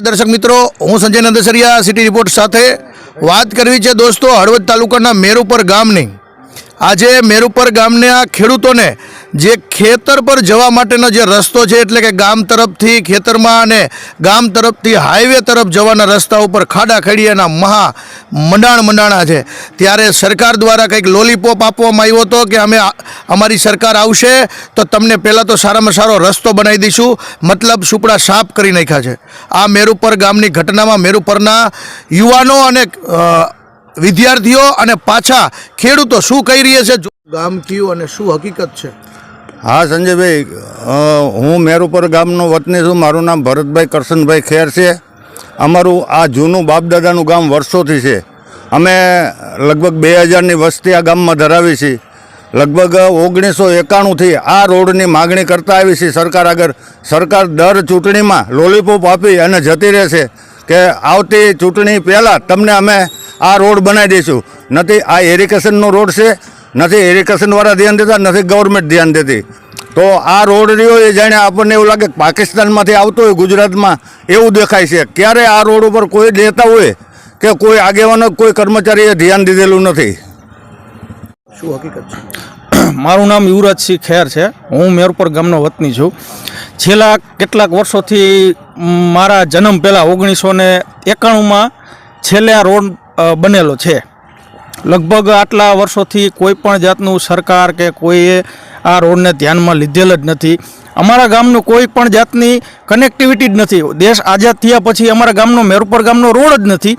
દર્શક મિત્રો, હું સંજય નંદસરિયા સિટી રિપોર્ટ સાથે વાત કરવી છે. દોસ્તો, હળવદ તાલુકાના મેરુપર ગામની આજે મેરુપર ગામના ખેડૂતોને જે ખેતર પર જવા માટેનો જે રસ્તો છે, એટલે કે ગામ તરફથી ખેતરમાં અને ગામ તરફથી હાઈવે તરફ જવાના રસ્તા ઉપર ખાડા ખડીયાના મહા મંડાણ મંડાણા છે. ત્યારે સરકાર દ્વારા કંઈક લોલીપોપ આપવામાં આવ્યો હતો કે અમે અમારી સરકાર આવશે તો તમને પહેલાં તો સારામાં સારો રસ્તો બનાવી દઈશું. મતલબ સુપડા સાફ કરી નાખ્યા છે. આ મેરુપર ગામની ઘટનામાં મેરુપરના યુવાનો અને વિદ્યાર્થીઓ અને પાછા ખેડૂતો શું કહી રહ્યા છે? ગામ કયું અને શું હકીકત છે? હા સંજયભાઈ હું મેરુપર ગામનો વતની છું. મારું નામ ભરતભાઈ કરશનભાઈ ખેર છે. અમારું આ જૂનું બાપદાદાનું ગામ વર્ષોથી છે. અમે લગભગ બે હજારની વસ્તી આ ગામમાં ધરાવી છીએ. લગભગ ઓગણીસો એકાણુંથી આ રોડની માગણી કરતા આવી છે સરકાર આગળ સરકાર દર ચૂંટણીમાં લોલીપોપ આપી અને જતી રહેશે કે આવતી ચૂંટણી પહેલાં તમને અમે આ રોડ બનાવી દઈશું. નથી આ એરિકેશનનો રોડ છે. નથી એરિકેશનવાળા ધ્યાન દેતા નથી ગવર્મેન્ટ ધ્યાન દેતી. તો આ રોડ રહ્યો એ જાણે આપણને એવું લાગે કે પાકિસ્તાનમાંથી આવતો હોય ગુજરાતમાં એવું દેખાય છે. ક્યારે આ રોડ ઉપર કોઈ લેતા હોય કે કોઈ આગેવાનો કોઈ કર્મચારીએ ધ્યાન દીધેલું નથી? શું હકીકત છે? મારું નામ યુવરાજસિંહ ખેર છે. હું મેરપર ગામનો વતની છું. છેલ્લા કેટલાક વર્ષોથી મારા જન્મ પહેલાં ઓગણીસો ને એકાણુંમાં છેલ્લે આ રોડ બનેલો છે. લગભગ આટલા વર્ષોથી કોઈ પણ જાતનું સરકાર કે કોઈએ આ રોડને ધ્યાનમાં લીધેલ જ નથી. અમારા ગામનું કોઈ પણ જાતની કનેક્ટિવિટી જ નથી. દેશ આઝાદ થયા પછી અમારા ગામનો મેરુપર ગામનો રોડ જ નથી.